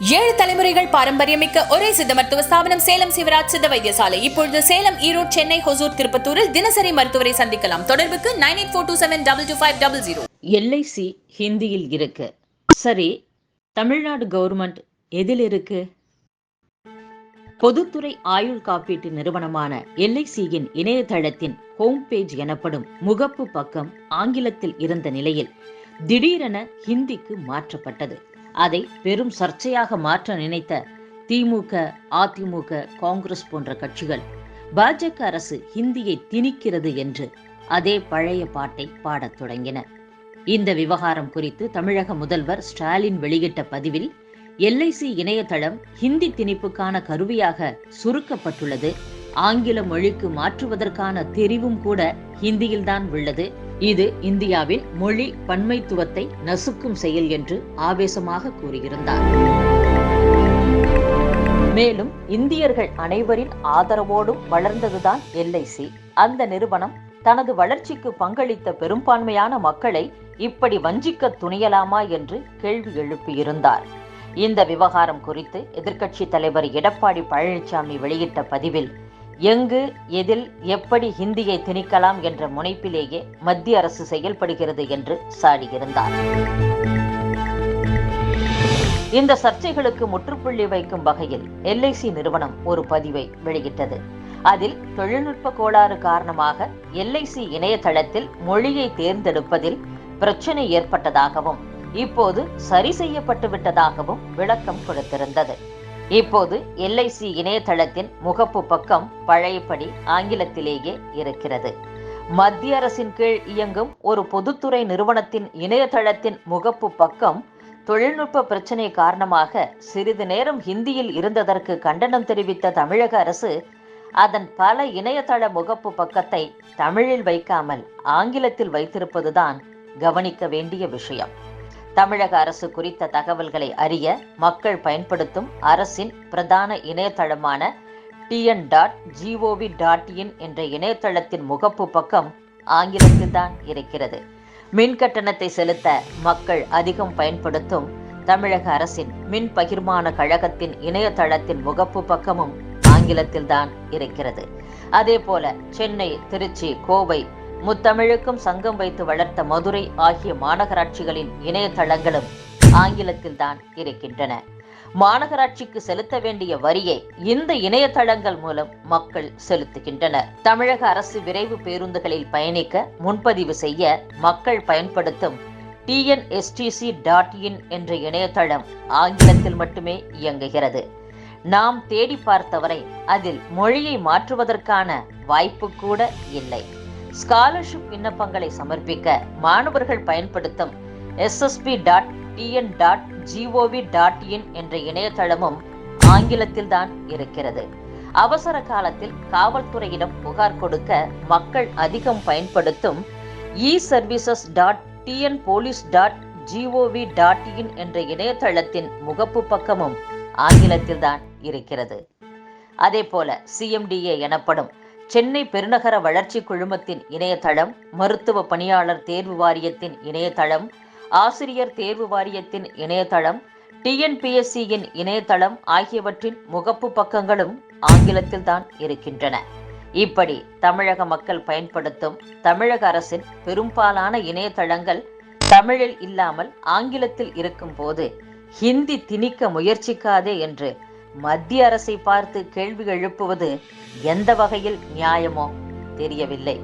ஏழு தலைமுறைகள் பாரம்பரியமிக்க ஒரே சித்த மருத்துவ ஸ்தாபனம் சேலம் சிவராஜ் சித்த வைத்தியசாலை. இப்பொழுது சேலம் ஈரோடு சென்னை ஹொசூர் திருப்பத்தூரில் தினசரி மருத்துவரை சந்திக்கலாம். தொடர்புக்கு nine eight four two seven double two five double zero. LIC ஹிந்தியில் இருக்கு. சரி தமிழ்நாடு கவர்மெண்ட் எதில் இருக்கு? பொதுத்துறை ஆயுள் காப்பீட்டு நிறுவனமான எல்ஐசியின் இணையதளத்தின் ஹோம் பேஜ் எனப்படும் முகப்பு பக்கம் ஆங்கிலத்தில் இருந்த நிலையில் திடீரென ஹிந்திக்கு மாற்றப்பட்டது. அதை பெரும் சர்ச்சையாக மாற்ற நினைத்த திமுக அதிமுக காங்கிரஸ் போன்ற கட்சிகள் பாஜக அரசு ஹிந்தியை திணிக்கிறது என்று அதே பழைய பாட்டை பாடத் தொடங்கின இந்த விவகாரம் குறித்து தமிழக முதல்வர் ஸ்டாலின் வெளியிட்ட பதிவில் எல்ஐசி இணையதளம் ஹிந்தி திணிப்புக்கான கருவியாக சுருக்கப்பட்டுள்ளது ஆங்கில மொழிக்கு மாற்றுவதற்கான தெரிவும் கூட ஹிந்தியில்தான் உள்ளது. இது இந்தியாவின் மொழி பன்மைத்துவத்தை நசுக்கும் செயல் என்று ஆவேசமாக கூறியிருந்தார். மேலும் இந்தியர்கள் அனைவரின் ஆதரவோடும் வளர்ந்ததுதான் எல்ஐசி அந்த நிறுவனம் தனது வளர்ச்சிக்கு பங்களித்த பெரும்பான்மையான மக்களை இப்படி வஞ்சிக்க துணியலாமா என்று கேள்வி எழுப்பியிருந்தார். இந்த விவகாரம் குறித்து எதிர்க்கட்சி தலைவர் எடப்பாடி பழனிசாமி வெளியிட்ட பதிவில் எங்கு எதில் எப்படி ஹிந்தியை திணிக்கலாம் என்ற முனைப்பிலேயே மத்திய அரசு செயல்படுகிறது என்று சாடியிருந்தார் இந்த சர்ச்சைகளுக்கு முற்றுப்புள்ளி வைக்கும் வகையில் எல்ஐசி நிறுவனம் ஒரு பதிவை வெளியிட்டது. அதில் தொழில்நுட்ப கோளாறு காரணமாக எல்ஐசி இணையதளத்தில் மொழியை தேர்ந்தெடுப்பதில் பிரச்சனை ஏற்பட்டதாகவும் இப்போது சரி செய்யப்பட்டு விட்டதாகவும் விளக்கம் கொடுத்திருந்தது. இப்போது எல்ஐசி இணையதளத்தின் முகப்பு பக்கம் பழையபடி ஆங்கிலத்திலேயே இருக்கிறது. மத்திய அரசின் கீழ் இயங்கும் ஒரு பொதுத்துறை நிறுவனத்தின் இணையதளத்தின் முகப்பு பக்கம் தொழில்நுட்ப பிரச்சினை காரணமாக சிறிது நேரம் ஹிந்தியில் இருந்ததற்கு கண்டனம் தெரிவித்த தமிழக அரசு அதன் பல இணையதள முகப்பு பக்கத்தை தமிழில் வைக்காமல் ஆங்கிலத்தில் வைத்திருப்பதுதான் கவனிக்க வேண்டிய விஷயம். தமிழக அரசு குறித்த தகவல்களை அறிய மக்கள் பயன்படுத்தும் அரசின் பிரதான இணையதளமான TN dot GOV dot in என்ற இணையதளத்தின் முகப்பு பக்கம் ஆங்கிலத்தில்தான் இருக்கிறது. மின் கட்டணத்தை செலுத்த மக்கள் அதிகம் பயன்படுத்தும் தமிழக அரசின் மின் பகிர்மான கழகத்தின் இணையதளத்தின் முகப்பு பக்கமும் ஆங்கிலத்தில் தான் இருக்கிறது. அதே போல சென்னை திருச்சி கோவை முத்தமிழுக்கும் சங்கம் வைத்து வளர்த்த மதுரை ஆகிய மாநகராட்சிகளின் இணையதளங்களும் ஆங்கிலத்தில்தான் இருக்கின்றன. மாநகராட்சிக்கு செலுத்த வேண்டிய வரியை இந்த இணையதளங்கள் மூலம் மக்கள் செலுத்துகின்றனர். தமிழக அரசு விரைவு பேருந்துகளில் பயணிக்க முன்பதிவு செய்ய மக்கள் பயன்படுத்தும் டிஎன்எஸ்டிசி டாட் இன் என்ற இணையதளம் ஆங்கிலத்தில் மட்டுமே இயங்குகிறது. நாம் தேடி பார்த்தவரை அதில் மொழியை மாற்றுவதற்கான வாய்ப்பு கூட இல்லை. ஸ்காலர்ஷிப் விண்ணப்பங்களை சமர்ப்பிக்க மாணவர்கள் பயன்படுத்தும் SSP dot TN dot GOV dot in என்ற இணையதளமும் ஆங்கிலத்தில் தான் இருக்கிறது. அவசர காலத்தில் காவல்துறையிடம் புகார் கொடுக்க மக்கள் அதிகம் பயன்படுத்தும் e services dot TN police dot GOV dot in என்ற இணையதளத்தின் முகப்பு பக்கமும் ஆங்கிலத்தில் தான் இருக்கிறது அதே போல சிஎம்டிஏ எனப்படும் சென்னை பெருநகர வளர்ச்சி குழுமத்தின் இணையதளம் மருத்துவ பணியாளர் தேர்வு வாரியத்தின் இணையதளம் ஆசிரியர் தேர்வு வாரியத்தின் இணையதளம் டிஎன்பிஎஸ்சியின் இணையதளம் ஆகியவற்றின் முகப்பு பக்கங்களும் ஆங்கிலத்தில் தான் இருக்கின்றன. இப்படி தமிழக மக்கள் பயன்படுத்தும் தமிழக அரசின் பெரும்பாலான இணையதளங்கள் தமிழில் இல்லாமல் ஆங்கிலத்தில் இருக்கும் போது ஹிந்தி திணிக்க முயற்சிக்காதே என்று மத்திய அரசை பார்த்து கேள்வி எழுப்புவது எந்த வகையில் நியாயமோ தெரியவில்லை.